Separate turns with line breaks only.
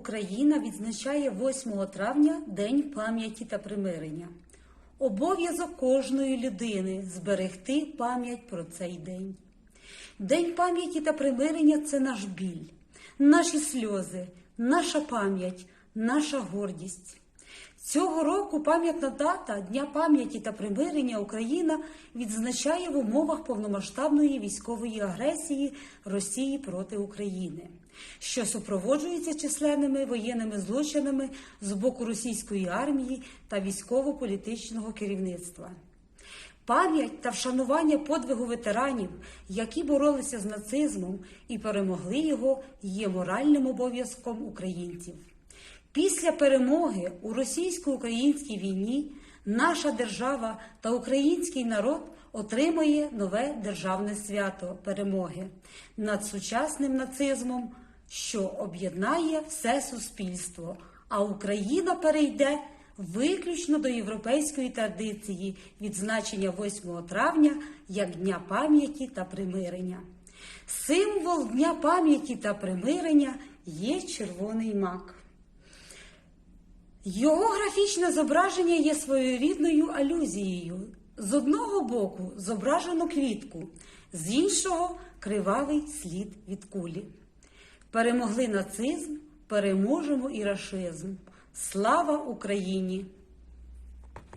Україна відзначає 8 травня День пам'яті та примирення. Обов'язок кожної людини зберегти пам'ять про цей день. День пам'яті та примирення це наш біль, наші сльози, наша пам'ять, наша гордість. Цього року пам'ятна дата Дня пам'яті та примирення Україна відзначає в умовах повномасштабної військової агресії Росії проти України, що супроводжується численними воєнними злочинами з боку російської армії та військово-політичного керівництва. Пам'ять та вшанування подвигу ветеранів, які боролися з нацизмом і перемогли його, є моральним обов'язком українців. Після перемоги у російсько-українській війні наша держава та український народ отримує нове державне свято перемоги над сучасним нацизмом, що об'єднає все суспільство, а Україна перейде виключно до європейської традиції відзначення 8 травня як Дня пам'яті та примирення. Символ Дня пам'яті та примирення є червоний мак. Його графічне зображення є своєрідною алюзією. З одного боку зображено квітку, з іншого кривавий слід від кулі. Перемогли нацизм, переможемо і рашизм. Слава Україні!